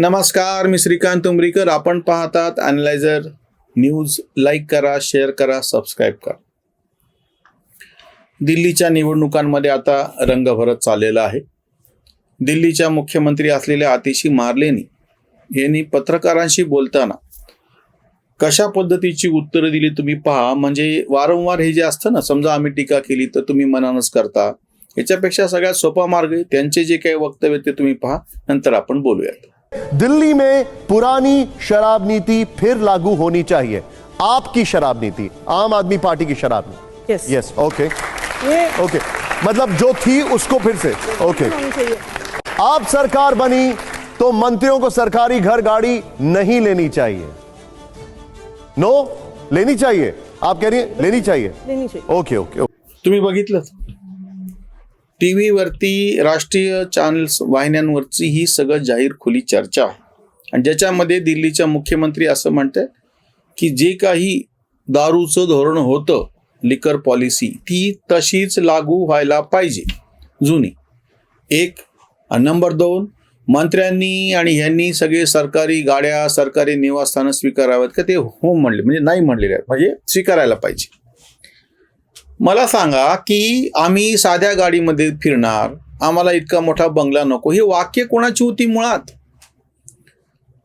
नमस्कार मी श्रीकांत उमरीकर. आपण पाहतात अनलायझर न्यूज लाईक करा शेअर करा सबस्क्राईब करा. दिल्लीच्या निवडणुकांमध्ये आता रंग भरत चाललेला आहे. दिल्लीच्या मुख्यमंत्री असलेल्या आतिशी मार्लेनी यांनी पत्रकारांशी बोलताना कशा पद्धतीची उत्तरं दिली तुम्ही पहा. म्हणजे वारंवार हे जे असतं ना समजा आम्ही टीका केली तर तुम्ही मनानच करता. याच्यापेक्षा सगळ्यात सोपा मार्ग आहे त्यांचे जे काही वक्तव्य ते तुम्ही पहा. नंतर आपण बोलूयात. दिल्ली में पुरानी शराब नीति फिर लागू होनी चाहिए। आपकी शराब नीति आम आदमी पार्टी की शराब नीति। यस यस ओके ओके मतलब जो थी उसको फिर से ओके चाहिए। आप सरकार बनी तो मंत्रियों को सरकारी घर गाड़ी नहीं लेनी चाहिए। नो लेनी चाहिए? आप कह रही हैं लेनी चाहिए? लेनी चाहिए। ओके ओके तुम्ही बघितलं टी व्हीवरती राष्ट्रीय चॅनल्स वाहिन्यांवरची ही सगळं जाहीर खुली चर्चा. आहे आणि ज्याच्यामध्ये दिल्लीच्या मुख्यमंत्री असं म्हणते की जे काही दारूचं धोरण होतं लिकर पॉलिसी ती तशीच लागू व्हायला पाहिजे. जुनी. एक नंबर दोन मंत्र्यांनी आणि ह्यांनी सगळे सरकारी गाड्या सरकारी निवासस्थानं स्वीकाराव्यात का? ते हो म्हणले म्हणजे नाही म्हणलेले आहेत. म्हणजे स्वीकारायला पाहिजे. मला सांगा की आम्ही साध्या गाडीमध्ये फिरणार आम्हाला इतका मोठा बंगला नको. हे वाक्य कोणाची होती मुळात?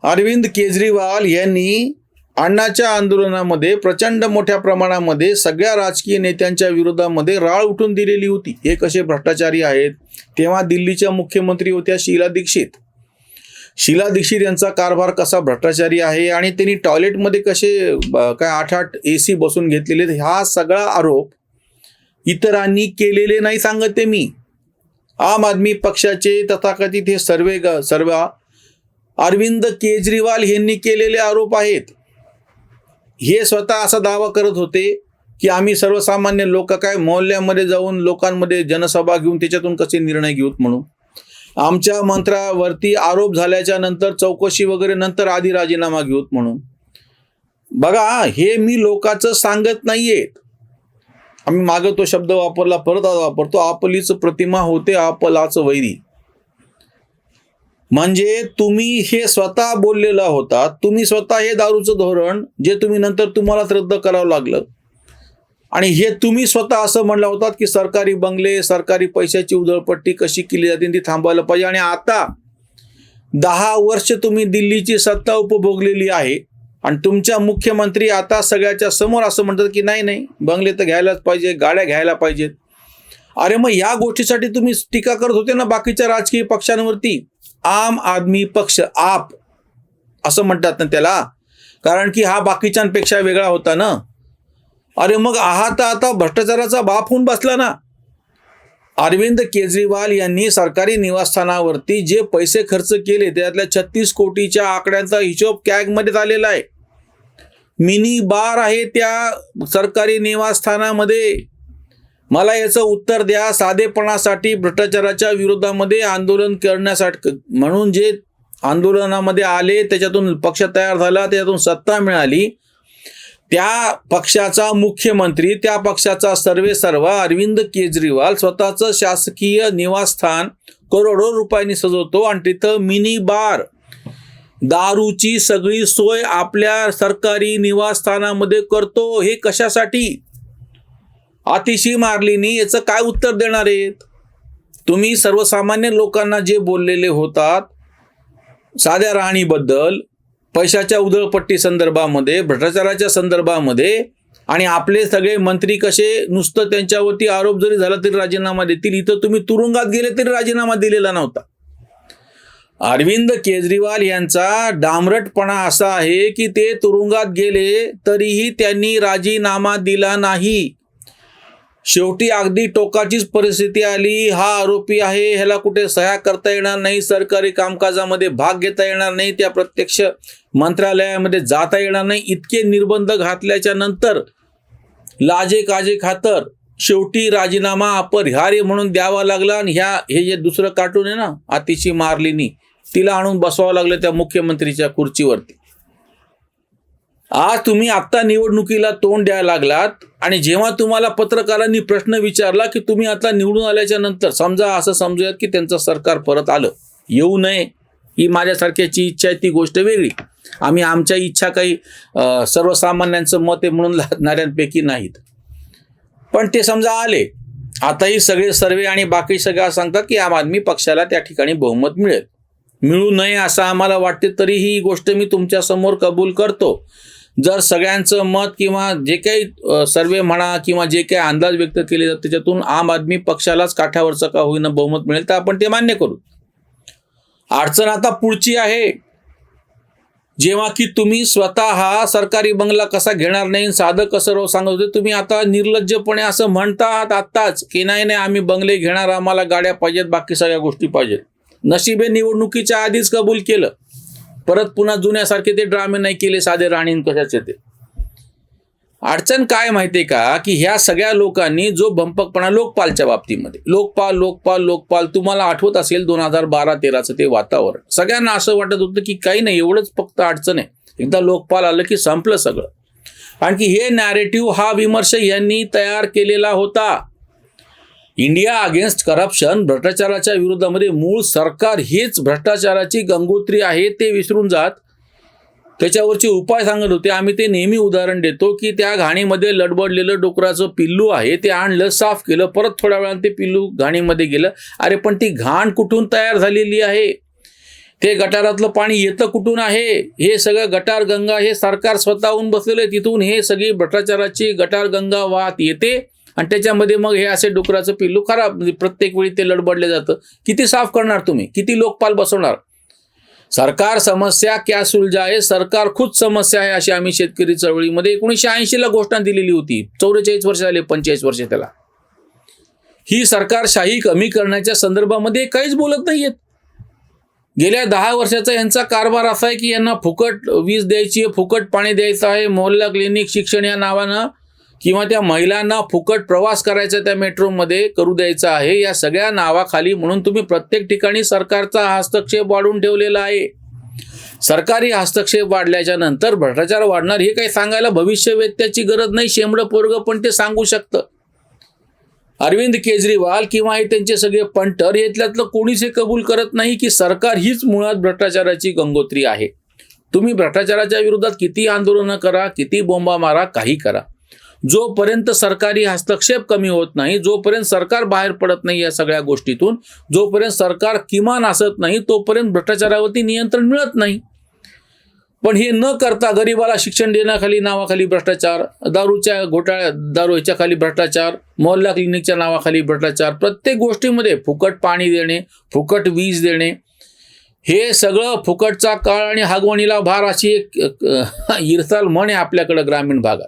अरविंद केजरीवाल यांनी अण्णाच्या आंदोलनामध्ये प्रचंड मोठ्या प्रमाणामध्ये सगळ्या राजकीय नेत्यांच्या विरोधामध्ये राळ उठून दिलेली होती. हे कसे भ्रष्टाचारी आहेत? तेव्हा दिल्लीच्या मुख्यमंत्री होत्या शीला दीक्षित. शीला दीक्षित यांचा कारभार कसा भ्रष्टाचारी आहे आणि त्यांनी टॉयलेटमध्ये कसे काय आठ आठ ए सी बसून घेतलेले आहेत, हा सगळा आरोप इतरांनी केलेले नाही सांगत ते मी. आम आदमी पक्षाचे तथाकथित हे सर्वे ग सर्व अरविंद केजरीवाल यांनी केलेले आरोप आहेत. हे स्वतः असा दावा करत होते की आम्ही सर्वसामान्य लोक काय मोहल्ल्यामध्ये जाऊन लोकांमध्ये जनसभा घेऊन त्याच्यातून कसे निर्णय घेऊत म्हणून. आमच्या मंत्रावरती आरोप झाल्याच्यानंतर चौकशी वगैरे नंतर आधी राजीनामा घेऊत म्हणून. बघा हे मी लोकांचं सांगत नाहीयेत. आम्ही मागे तो शब्द वापरला परत आज वापरतो आपलीच प्रतिमा होते आपलाच वैरी. म्हणजे तुम्ही हे स्वतः बोललेला होता तुम्ही स्वतः हे दारूचं धोरण जे तुम्ही नंतर तुम्हालाच रद्द करावं लागलं. आणि हे तुम्ही स्वतः असं म्हणलं होतात की सरकारी बंगले सरकारी पैशाची उधळपट्टी कशी केली जाते ती थांबवायला पाहिजे. आणि आता दहा वर्ष तुम्ही दिल्लीची सत्ता उपभोगलेली आहे आणि तुमच्या मुख्यमंत्री आता सगळ्याच्या समोर असं म्हणतात की नाही नाही बंगले तर घ्यायलाच पाहिजे गाड्या घ्यायला पाहिजेत. अरे मग या गोष्टीसाठी तुम्ही टीका करत होते ना बाकीच्या राजकीय पक्षांवरती? आम आदमी पक्ष आप असं म्हणतात ना त्याला. कारण की हा बाकीच्यांपेक्षा वेगळा होता ना. अरे मग आहात आता भ्रष्टाचाराचा बाप होऊन बसला ना. अरविंद केजरीवाल यांनी सरकारी निवासस्थानावरती जे पैसे खर्च केले त्यातल्या छत्तीस कोटीच्या आकड्यांचा हिशोब कॅगमध्ये आलेला आहे. मिनी बार आहे त्या सरकारी निवासस्थानामध्ये. मला याचं उत्तर द्या. साधेपणासाठी भ्रष्टाचाराच्या विरोधामध्ये आंदोलन करण्यासाठी म्हणून जे आंदोलनामध्ये आले त्याच्यातून पक्ष तयार झाला त्याच्यातून सत्ता मिळाली. त्या पक्षाचा मुख्यमंत्री त्या पक्षाचा सर्वे सर्व अरविंद केजरीवाल स्वतःचं शासकीय निवासस्थान करोडो रुपयांनी सजवतो आणि तिथं मिनी बार दारूची सगळी सोय आपल्या सरकारी निवासस्थानामध्ये करतो. हे कशासाठी? अतिशी मारलीनी याचं काय उत्तर देणार आहेत? तुम्ही सर्वसामान्य लोकांना जे बोललेले होतात साध्या राहणीबद्दल पैशाच्या उधळपट्टी संदर्भामध्ये भ्रष्टाचाराच्या संदर्भामध्ये आणि आपले सगळे मंत्री कसे नुसतं त्यांच्यावरती आरोप जरी झाला तरी राजीनामा देतील. इथं तुम्ही तुरुंगात गेले तरी राजीनामा दिलेला नव्हता. अरविंद केजरीवाल यांचा डांबरटपणा असा आहे की ते तुरुंगात गेले तरीही त्यांनी राजीनामा दिला नाही. शेवटी अगदी टोकाचीच परिस्थिती आली. हा आरोपी आहे ह्याला कुठे सह्या करता येणार नाही सरकारी कामकाजामध्ये भाग घेता येणार नाही त्या प्रत्यक्ष मंत्रालयामध्ये जाता येणार नाही इतके निर्बंध घातल्याच्या नंतर लाजे काजे खातर शेवटी राजीनामा अपरिहार्य म्हणून द्यावा लागला आणि ह्या हे जे दुसरं कार्टून आहे ना अतिशी मारलीनी तिला आणून बसवावं लागलं त्या मुख्यमंत्रीच्या खुर्चीवरती. आज तुम्ही आत्ता निवडणुकीला तोंड द्यायला लागलात आणि जेव्हा तुम्हाला पत्रकारांनी प्रश्न विचारला की तुम्ही आता निवडून आल्याच्यानंतर समजा असं समजूयात की त्यांचं सरकार परत आलं. येऊ नये ही माझ्यासारख्याची इच्छा आहे ती गोष्ट वेगळी. आम्ही आमच्या इच्छा काही सर्वसामान्यांचं मत आहे म्हणून लादणाऱ्यांपैकी नाहीत. पण ते समजा आले. आताही सगळे सर्वे आणि बाकी सगळ्या सांगतात की आम आदमी पक्षाला त्या ठिकाणी बहुमत मिळेल. मिळू नये असं आम्हाला वाटते तरीही ही गोष्ट मी तुमच्यासमोर कबूल करतो. जर सगळ्यांचं मत किंवा जे काही सर्वे म्हणा किंवा जे काही अंदाज व्यक्त केले जातात त्याच्यातून आम आदमी पक्षालाच काठावरचं का होईना बहुमत मिळेल तर आपण ते मान्य करू. अडचण आता पुढची आहे. जेव्हा की तुम्ही स्वतः हा सरकारी बंगला कसा घेणार नाही साधं कसं राहू सांगत होते तुम्ही आता निर्लज्जपणे असं म्हणतात आत्ताच की नाही नाही आम्ही बंगले घेणार आम्हाला गाड्या पाहिजेत बाकी सगळ्या गोष्टी पाहिजेत. नशिबे निवडणुकीच्या आधीच कबूल केलं. परत पुन्हा जुन्यासारखे ते ड्रामे नाही केले साधे राणीन कशाचे ते. अडचण काय माहितीये का? की ह्या सगळ्या लोकांनी जो भंपकपणा लोकपालच्या बाबतीमध्ये लोकपाल लोकपाल लोकपाल तुम्हाला आठवत असेल दोन हजार बारा तेराचं ते वातावरण. सगळ्यांना असं वाटत होतं की काही नाही एवढंच फक्त अडचण आहे. एकदा लोकपाल आलं की संपलं सगळं. आणखी हे नॅरेटिव्ह हा विमर्श यांनी तयार केलेला होता. इंडिया अगेन्स्ट करप्शन भ्रष्टाचाराच्या विरोधामध्ये मूळ सरकार हीच भ्रष्टाचाराची गंगोत्री आहे ते विसरून जात. त्याच्यावरचे उपाय सांगत होते. आम्ही ते नेहमी उदाहरण देतो की त्या घाणीमध्ये लडबडलेलं डोकराचं पिल्लू आहे ते आणलं साफ केलं परत थोड्या वेळानं ते पिल्लू घाणीमध्ये गेलं. अरे पण ती घाण कुठून तयार झालेली आहे? ते गटारातलं पाणी येतं कुठून आहे? हे सगळं गटार गंगा हे सरकार स्वतःहून बसलेलं आहे. तिथून हे सगळी भ्रष्टाचाराची गटार गंगा वाहत येते. आणि त्याच्यामध्ये मग हे असे डुकराचं पिल्लू खराब म्हणजे प्रत्येक वेळी ते लडबडले जातं. किती साफ करणार तुम्ही? किती लोकपाल बसवणार? सरकार समस्या क्या सुलझाए? सरकार खुद समस्या आहे अशी आम्ही शेतकरी चळवळीमध्ये एकोणीसशे ऐंशीला घोषणा दिलेली होती. चौवेचाळीस वर्ष झाले पंचेचाळीस वर्ष त्याला. ही सरकारशाही कमी करण्याच्या संदर्भामध्ये काहीच बोलत नाहीयेत गेल्या दहा वर्षाचा यांचा कारभार असा आहे की यांना फुकट वीज द्यायची आहे फुकट पाणी द्यायचं आहे. मोहल्ला क्लिनिक शिक्षण या नावानं किंवा त्या महिलांना फुकट प्रवास करायचा त्या मेट्रोमध्ये करू द्यायचा आहे या सगळ्या नावाखाली म्हणून तुम्ही प्रत्येक ठिकाणी सरकारचा हस्तक्षेप वाढून ठेवलेला आहे. सरकारी हस्तक्षेप वाढल्याच्या नंतर भ्रष्टाचार वाढणार हे काही सांगायला भविष्यवेत्याची गरज नाही शेंबडं पोरगं पण ते सांगू शकतं. अरविंद केजरीवाल किंवा हे त्यांचे सगळे पंटर यातल्यातलं कोणीच हे कबूल करत नाही की सरकार हीच मुळात भ्रष्टाचाराची गंगोत्री आहे. तुम्ही भ्रष्टाचाराच्या विरोधात किती आंदोलनं करा किती बोंबा मारा काही करा. जोपर्यंत सरकारी हस्तक्षेप कमी होत नाही जोपर्यंत सरकार बाहेर पडत नाही या सगळ्या गोष्टीतून जोपर्यंत सरकार किमान असत नाही तोपर्यंत भ्रष्टाचारावरती नियंत्रण मिळत नाही. पण हे न करता गरिबाला शिक्षण देण्याखाली नावाखाली भ्रष्टाचार दारूच्या घोटाळ्या दारू ह्याच्या खाली भ्रष्टाचार मोहल्ला क्लिनिकच्या नावाखाली भ्रष्टाचार प्रत्येक गोष्टीमध्ये फुकट पाणी देणे फुकट वीज देणे हे सगळं फुकटचा काळ आणि हागवणीला भार अशी एक इरसाल म्हण आहे आपल्याकडं ग्रामीण भागात.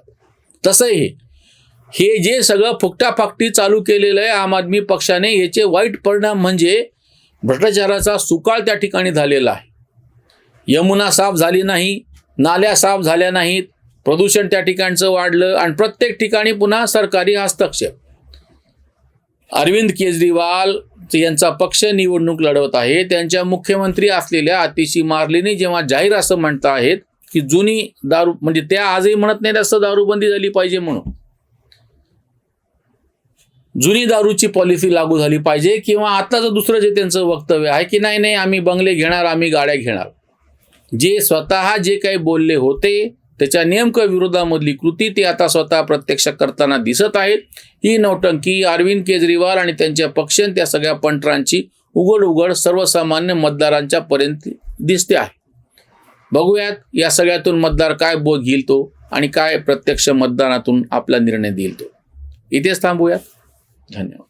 तसंही हे जे सगळं फुकटाफाकटी चालू केलेलं आहे आम आदमी पक्षाने याचे वाईट परिणाम म्हणजे भ्रष्टाचाराचा सुकाळ त्या ठिकाणी झालेला आहे. यमुना साफ झाली नाही नाल्या साफ झाल्या नाहीत प्रदूषण त्या ठिकाणचं वाढलं आणि प्रत्येक ठिकाणी पुन्हा सरकारी हस्तक्षेप. अरविंद केजरीवाल यांचा पक्ष निवडणूक लढवत आहे त्यांच्या मुख्यमंत्री असलेल्या आतिशी मार्लेनी जेव्हा जाहीर असं म्हणता आहेत की जुनी दारू म्हणजे त्या आजही म्हणत नाही जास्त दारूबंदी झाली पाहिजे म्हणून. जुनी दारूची पॉलिसी लागू झाली पाहिजे किंवा आताचं दुसरं जे त्यांचं वक्तव्य आहे की नाही नाही आम्ही बंगले घेणार आम्ही गाड्या घेणार. जे स्वतः जे काही बोलले होते त्याच्या नेमकं विरोधामधली कृती ते आता स्वतः प्रत्यक्ष करताना दिसत आहेत. ही नौटंकी अरविंद केजरीवाल आणि त्यांच्या पक्ष त्या सगळ्या पंटरांची उघड उघड सर्वसामान्य मतदारांच्या पर्यंत दिसते आहे. बघूयात या सगळ्यातून मतदार काय बोध घेईल तो आणि काय प्रत्यक्ष मतदानातून आपला निर्णय देईल तो. इथेच थांबूयात. धन्यवाद.